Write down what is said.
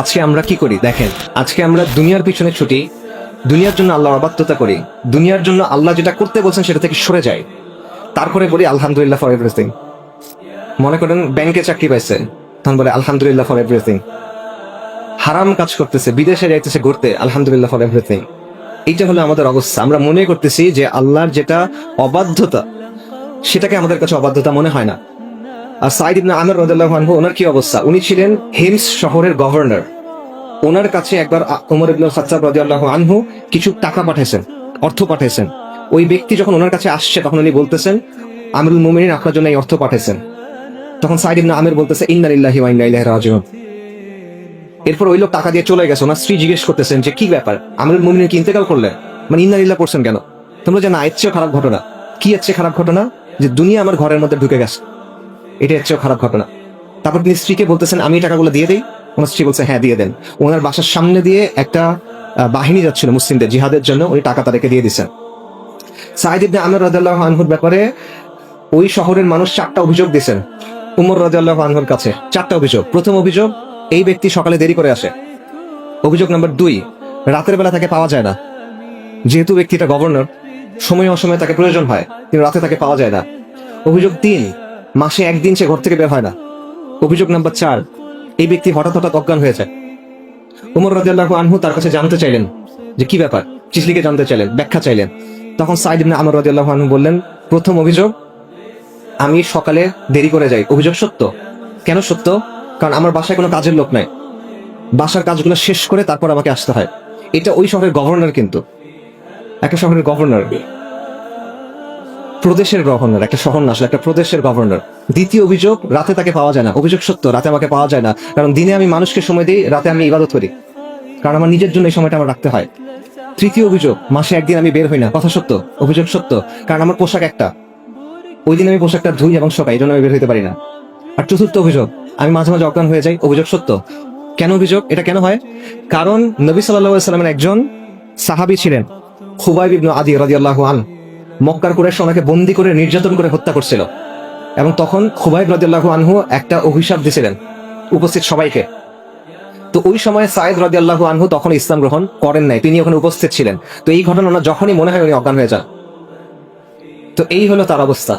আজকে আমরা কি করি? দেখেন, আজকে আমরা দুনিয়ার পিছনে ছুটি, দুনিয়ার জন্য আল্লাহ অবাধ্যতা করি, দুনিয়ার জন্য আল্লাহ যেটা করতে বলছেন সেটা থেকে সরে যায় তারপরে বলি, আলহামদুলিল্লাহ ফর এভরিথিং মনে করেন, ব্যাংকে চাকরি পাইছে, তখন বলে, আলহামদুলিল্লাহ ফর এভরিথিং হারাম কাজ করতেছে, বিদেশে যাইতেছে ঘুরতে, আলহামদুলিল্লাহ ফর এভরিথিং এইটা হলো আমাদের অবস্থা। আমরা মনে করতেছি যে আল্লাহর যেটা অবাধ্যতা, সেটাকে আমাদের কাছে অবাধ্যতা মনে হয় না। আর সাইদ ইবনে আমির রাদিয়াল্লাহু আনহু, ওনার কি অবস্থা? উনি ছিলেন হিমস শহরের গভর্নর। ওনার কাছে একবার ওমর ইবনুল খাত্তাব রাদিয়াল্লাহু আনহু কিছু টাকা পাঠাইছেন, অর্থ পাঠাইছেন। ওই ব্যক্তি যখন ওনার কাছে আসছে, তখন উনি বলতেছেন, আমিরুল মুমিনিন, আপনার জন্য এই অর্থ পাঠাইছেন। তখন সাইদ ইবনে আমির বলতেছে, ইন্না লিল্লাহি ওয়া ইন্না ইলাইহি রাজিউন। এরপর ওই লোক টাকা দিয়ে চলে গেছে। ওনার স্ত্রী জিজ্ঞেস করতেছেন যে, কি ব্যাপার? আমিরুল মুমিনিন কি ইন্তেকাল করলেন মানে ইন্না লিল্লাহ করছেন কেন? তোমরা জানো এর চেয়েও খারাপ ঘটনা। কি এর চেয়ে খারাপ ঘটনা? যে দুনিয়া আমার ঘরের মধ্যে ঢুকে গেছে। এটা হচ্ছে খারাপ ঘটনা। তারপর তিনি স্ত্রীকে বলতেছেন, আমি টাকাগুলো দিয়ে দিই। ওনার স্ত্রী বলছে হ্যাঁ দিয়ে দেন। ওনার বাসার সামনে দিয়ে একটা বাহিনী যাচ্ছিল মুসলিমদের জিহাদের জন্য, উনি টাকা তাদেরকে দিয়ে দিচ্ছেন। সাইদ ইবনে আমির রাদিয়াল্লাহু আনহুর ব্যাপারে ওই শহরের মানুষ চারটা অভিযোগ দিয়েছেন। উমর রাদিয়াল্লাহু আনহুর কাছে, চারটা অভিযোগ। প্রথম অভিযোগ, এই ব্যক্তি সকালে দেরি করে আসে। অভিযোগ নাম্বার দুই, রাতের বেলা তাকে পাওয়া যায় না। যেহেতু ব্যক্তিটা গভর্নর, সময় অসময়ে তাকে প্রয়োজন হয়, কিন্তু রাতে তাকে পাওয়া যায় না। অভিযোগ তিন মাসে একদিন সে ঘর থেকে বের হয় না। অভিযোগ নাম্বার চার, এই ব্যক্তি হঠাৎ হঠাৎ অজ্ঞান হয়ে যায়। উমর রাদিয়াল্লাহু আনহু তার কাছে জানতে চাইলেন যে কি ব্যাপার? চিসলিকে জানতে চাইলেন, ব্যাখ্যা চাইলেন। তখন সাইদ ইবনে আমর রাদিয়াল্লাহু আনহু বললেন, প্রথম অভিযোগ, আমি সকালে দেরি করে যাই। অভিযোগ সত্য? কেন সত্য? কারণ আমার বাসায় কোনো কাজের লোক নাই। বাসার কাজগুলো শেষ করে তারপর আমাকে আসতে হয়। এটা ওই শহরের গভর্নর কিন্তু। একটা শহরের গভর্নর? প্রদেশের গভর্নর একটা শহর না, আসলে একটা প্রদেশের গভর্নর দ্বিতীয় অভিযোগ, রাতে তাকে পাওয়া যায় না। অভিযোগ সত্য, রাতে আমাকে পাওয়া যায় না। কারণ দিনে আমি মানুষকে সময় দিই, রাতে আমি ইবাদত করি। কারণ আমার নিজের জন্য এই সময়টা আমার রাখতে হয়। তৃতীয় অভিযোগ, মাসে একদিন আমি বের হই না। কথা সত্য, অভিযোগ সত্য। কারণ আমার পোশাক একটা। ওই দিন আমি পোশাকটা ধুই এবং শোকাই, এই জন্য আমি বের হইতে পারি না। আর চতুর্থ অভিযোগ, আমি মাঝে মাঝে অজ্ঞান হয়ে যাই, অভিযোগ সত্য। কেন অভিযোগ? এটা কেন হয়? কারণ নবী সাল্লাহ সাল্লামের একজন সাহাবী ছিলেন, খুবাইব ইবনু আদি রাদিয়াল্লাহু আন মক্কার কুরেশ ওনাকে বন্দি করে নির্যাতন করে হত্যা করছিল। এবং তখন খুবাইব রাদিয়াল্লাহু আনহু একটা অভিশাপ দিয়েছিলেন উপস্থিত সবাইকে। তো ওই সময় সাইদ আল্লাহু আনহু তখন ইসলাম গ্রহণ করেন নাই, তিনি ওখানে উপস্থিত ছিলেন। তো এই ঘটনা যখনই মনে হয় উনি অজ্ঞান হয়ে যান। তো এই হলো তার অবস্থা।